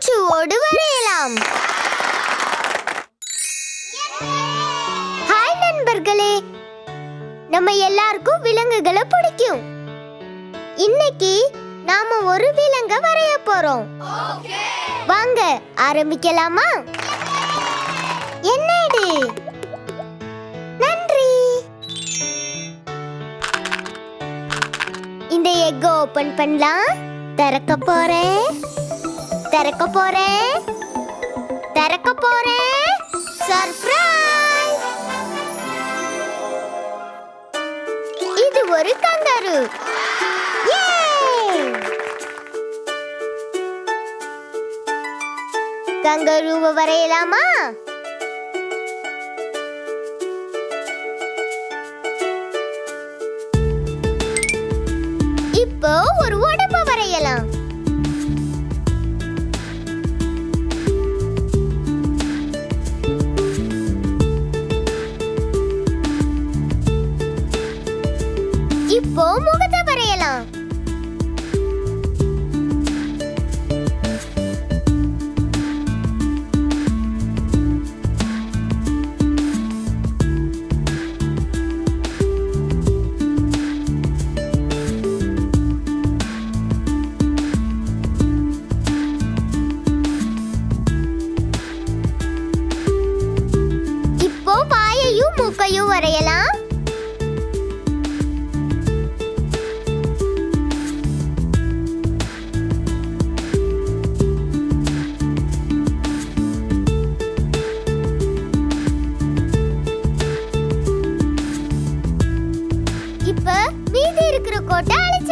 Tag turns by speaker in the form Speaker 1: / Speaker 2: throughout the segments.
Speaker 1: மூச்சுவோடு வரையலாம். ஹாய் நண்பர்களே. நம்ம எல்லாருக்கும் விலங்குகளை பிடிக்கும். இன்னைக்கு நாம ஒரு விலங்க வரைய போறோம். வாங்க ஆரம்பிக்கலாமா? என்ன இது? நன்றி. இந்த எக் ஓபன் பண்ணலாம். திறக்க போறேன். திறக்க போறேன் திறக்க போறேன் சர்ப்ரைஸ் இது ஒரு கந்தரு கங்கருவை வரையலாமா? இப்போ ஒரு உடம்பு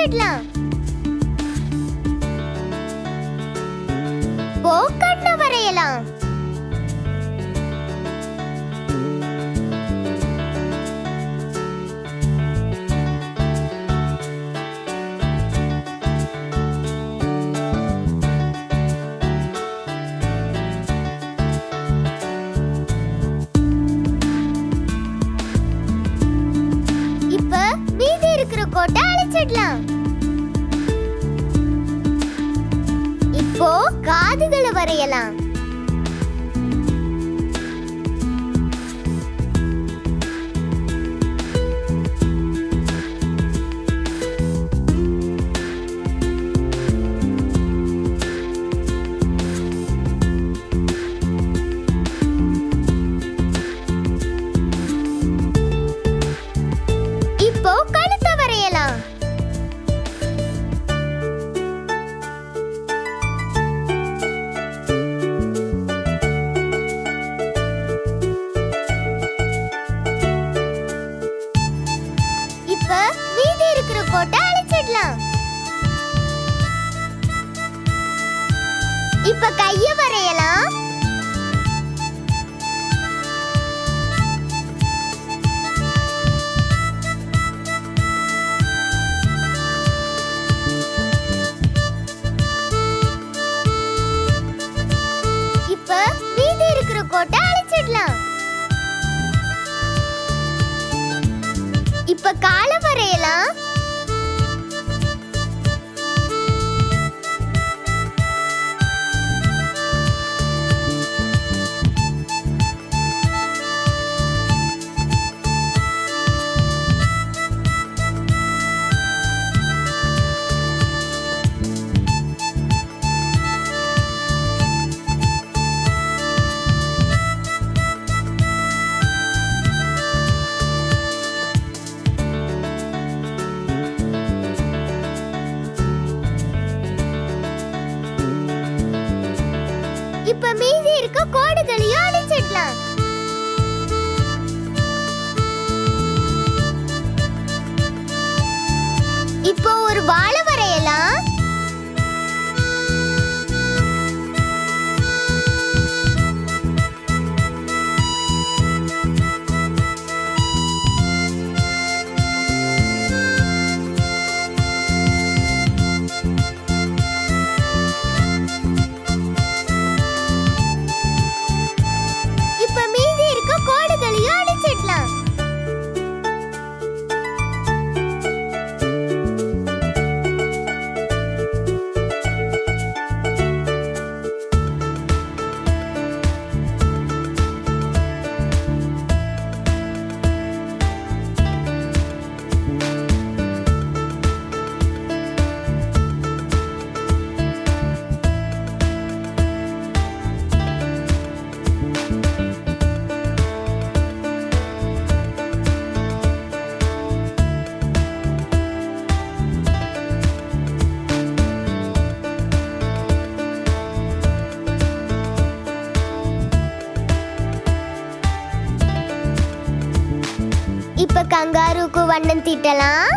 Speaker 1: கோட்டை அழிச்சிடலாம் இப்போ கண்ணை வரையலாம். இப்ப மீதி இருக்கிற கோட்டை அழிச்சிடலாம். காதுகளை இப்ப கைய வரையலாம். இப்ப மீதி இருக்கிற கோட்டை அழிச்சிடலாம். இப்ப காலம் இப்ப மீதி இருக்க கோடுகளையும் அழிச்சிடலாம் இப்போ ஒரு வாழை வண்ணம் தீட்டலாம்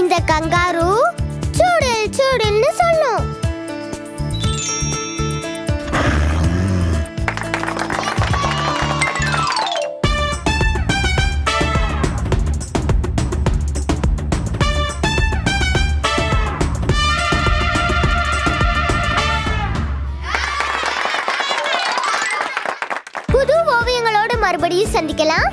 Speaker 1: இந்த கங்காரு சூடில் சூடில்னு சொல்லும். புது ஓவியங்களோடு மறுபடியும் சந்திக்கலாம்.